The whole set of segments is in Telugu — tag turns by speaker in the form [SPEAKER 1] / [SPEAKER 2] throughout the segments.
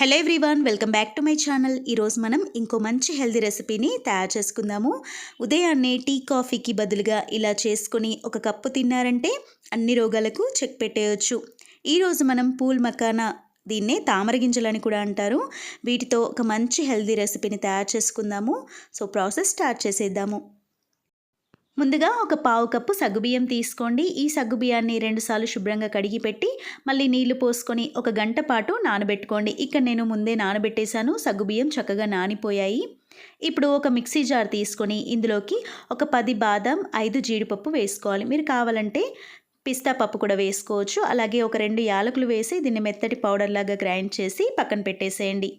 [SPEAKER 1] Hello everyone welcome back to my channel ఈరోజు మనం ఇంకో మంచి హెల్దీ రెసిపీని తయారు చేసుకుందాము. ఉదయాన్నే టీ కాఫీకి బదులుగా ఇలా చేసుకొని ఒక కప్పు తిన్నారంటే అన్ని రోగాలకు చెక్ పెట్టేయచ్చు. ఈరోజు మనం పూల్ మకానా దీన్నే తామర గింజలని కూడా అంటారు. వీటితో ఒక మంచి హెల్దీ రెసిపీని తయారు చేసుకుందాము. సో ప్రాసెస్ స్టార్ట్ చేసేద్దాము. ముందుగా ఒక పావు కప్పు సగ్గుబియ్యం తీసుకోండి. ఈ సగ్గుబియ్యాన్ని రెండుసార్లు శుభ్రంగా కడిగి పెట్టి మళ్ళీ నీళ్ళు పోసుకొని ఒక గంట పాటు నానబెట్టుకోండి. ఇక్కడ నేను ముందే నానబెట్టేశాను. సగ్గుబియ్యం చక్కగా నానిపోయాయి. ఇప్పుడు ఒక మిక్సీ జార్ తీసుకొని ఇందులోకి ఒక పది బాదం ఐదు జీడిపప్పు వేసుకోవాలి. మీరు కావాలంటే పిస్తా పప్పు కూడా వేసుకోవచ్చు. అలాగే ఒక రెండు యాలకులు వేసి దీన్ని మెత్తటి పౌడర్ లాగా గ్రైండ్ చేసి పక్కన పెట్టేసేయండి.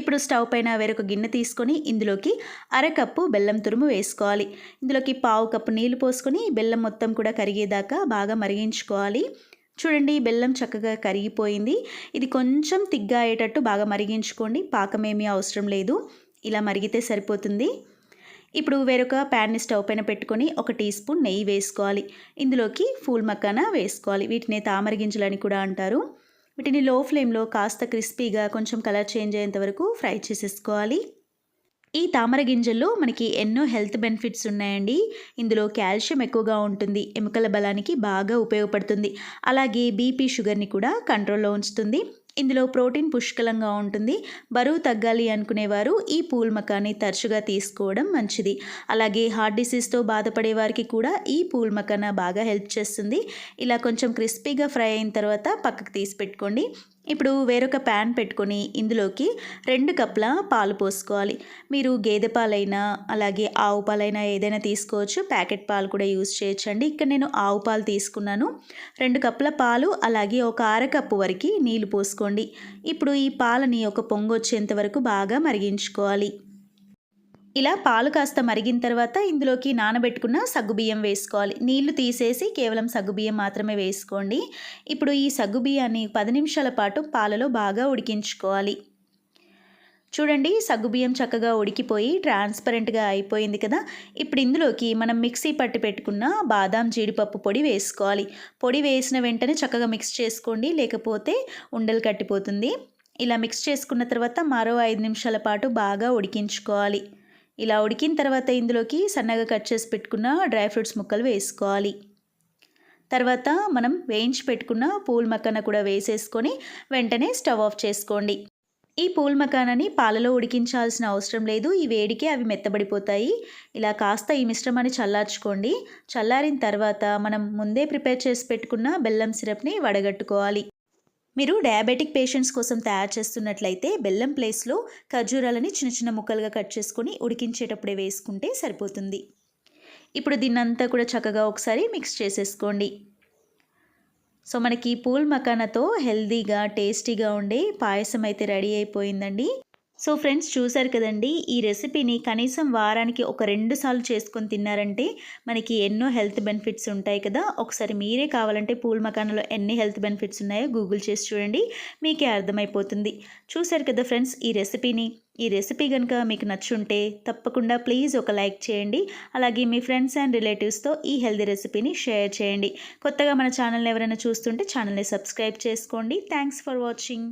[SPEAKER 1] ఇప్పుడు స్టవ్ పైన వేరొక గిన్నె తీసుకొని ఇందులోకి అరకప్పు బెల్లం తురుము వేసుకోవాలి. ఇందులోకి పావు కప్పు నీళ్ళు పోసుకొని బెల్లం మొత్తం కూడా కరిగేదాకా బాగా మరిగించుకోవాలి. చూడండి బెల్లం చక్కగా కరిగిపోయింది. ఇది కొంచెం తిగ్గా అయ్యేటట్టు బాగా మరిగించుకోండి. పాకమేమీ అవసరం లేదు. ఇలా మరిగితే సరిపోతుంది. ఇప్పుడు వేరొక ప్యాన్ని స్టవ్ పైన పెట్టుకొని ఒక టీ స్పూన్ నెయ్యి వేసుకోవాలి. ఇందులోకి ఫూల్ మక్కాన వేసుకోవాలి. వీటిని తామర గింజలని కూడా అంటారు. వీటిని లో ఫ్లేమ్లో కాస్త క్రిస్పీగా కొంచెం కలర్ చేంజ్ అయ్యేంత వరకు ఫ్రై చేసేసుకోవాలి. ఈ తామర గింజల్లో మనకి ఎన్నో హెల్త్ బెనిఫిట్స్ ఉన్నాయండి. ఇందులో కాల్షియం ఎక్కువగా ఉంటుంది. ఎముకల బలానికి బాగా ఉపయోగపడుతుంది. అలాగే బీపీ షుగర్ని కూడా కంట్రోల్లో ఉంచుతుంది. ఇందులో ప్రోటీన్ పుష్కలంగా ఉంటుంది. బరువు తగ్గాలి అనుకునేవారు ఈ పూల్ మకాన్ని తరచుగా తీసుకోవడం మంచిది. అలాగే హార్ట్ డిసీజ్తో బాధపడే వారికి కూడా ఈ పూల్ మకాన బాగా హెల్ప్ చేస్తుంది. ఇలా కొంచెం క్రిస్పీగా ఫ్రై అయిన తర్వాత పక్కకు తీసి పెట్టుకోండి. ఇప్పుడు వేరొక ప్యాన్ పెట్టుకొని ఇందులోకి రెండు కప్పుల పాలు పోసుకోవాలి. మీరు గేదె పాలైనా అలాగే ఆవు పాలైనా ఏదైనా తీసుకోవచ్చు. ప్యాకెట్ పాలు కూడా యూజ్ చేయొచ్చండి. ఇక్కడ నేను ఆవు పాలు తీసుకున్నాను. రెండు కప్పుల పాలు అలాగే ఒక అరకప్పు వరకు నీళ్ళు పోసుకోండి. ఇప్పుడు ఈ పాలని ఒక పొంగు వచ్చేంత వరకు బాగా మరిగించుకోవాలి. ఇలా పాలు కాస్త మరిగిన తర్వాత ఇందులోకి నానబెట్టుకున్న సగ్గుబియ్యం వేసుకోవాలి. నీళ్ళు తీసేసి కేవలం సగ్గుబియ్యం మాత్రమే వేసుకోండి. ఇప్పుడు ఈ సగ్గుబియ్యాన్ని పది నిమిషాల పాటు పాలలో బాగా ఉడికించుకోవాలి. చూడండి సగ్గుబియ్యం చక్కగా ఉడికిపోయి ట్రాన్స్పరెంట్గా అయిపోయింది కదా. ఇప్పుడు ఇందులోకి మనం మిక్సీ పట్టి పెట్టుకున్న బాదాం జీడిపప్పు పొడి వేసుకోవాలి. పొడి వేసిన వెంటనే చక్కగా మిక్స్ చేసుకోండి లేకపోతే ఉండలు కట్టిపోతుంది. ఇలా మిక్స్ చేసుకున్న తర్వాత మరో ఐదు నిమిషాల పాటు బాగా ఉడికించుకోవాలి. ఇలా ఉడికిన తర్వాత ఇందులోకి సన్నగా కట్ చేసి పెట్టుకున్న డ్రై ఫ్రూట్స్ ముక్కలు వేసుకోవాలి. తర్వాత మనం వేయించి పెట్టుకున్న పూల్ మకాన కూడా వేసేసుకొని వెంటనే స్టవ్ ఆఫ్ చేసుకోండి. ఈ పూల్ మకానాన్ని పాలలో ఉడికించాల్సిన అవసరం లేదు. ఈ వేడికే అవి మెత్తబడిపోతాయి. ఇలా కాస్త ఈ మిశ్రమాన్ని చల్లార్చుకోండి. చల్లారిన తర్వాత మనం ముందే ప్రిపేర్ చేసి పెట్టుకున్న బెల్లం సిరప్ని వడగట్టుకోవాలి. మీరు డయాబెటిక్ పేషెంట్స్ కోసం తయారు చేస్తున్నట్లయితే బెల్లం ప్లేస్లో ఖర్జూరాలని చిన్న చిన్న ముక్కలుగా కట్ చేసుకొని ఉడికించేటప్పుడే వేసుకుంటే సరిపోతుంది. ఇప్పుడు దీన్నంతా కూడా చక్కగా ఒకసారి మిక్స్ చేసేసుకోండి. సో మనకి పూల్ మకానాతో హెల్దీగా టేస్టీగా ఉండే పాయసం అయితే రెడీ అయిపోయిందండి. సో ఫ్రెండ్స్ చూసారు కదండి ఈ రెసిపీని కనీసం వారానికి ఒక రెండు సార్లు చేసుకొని తిన్నారంటే మనకి ఎన్నో హెల్త్ బెనిఫిట్స్ ఉంటాయి కదా. ఒకసారి మీరే కావాలంటే పూల్ మకానంలో ఎన్ని హెల్త్ బెనిఫిట్స్ ఉన్నాయో గూగుల్ చేసి చూడండి మీకే అర్థమైపోతుంది. చూసారు కదా ఫ్రెండ్స్ ఈ రెసిపీని. ఈ రెసిపీ కనుక మీకు నచ్చుంటే తప్పకుండా ప్లీజ్ ఒక లైక్ చేయండి అలాగే మీ ఫ్రెండ్స్ అండ్ రిలేటివ్స్తో ఈ హెల్తీ రెసిపీని షేర్ చేయండి. కొత్తగా మన ఛానల్ని ఎవరైనా చూస్తుంటే ఛానల్ని సబ్స్క్రైబ్ చేసుకోండి. Thanks for watching.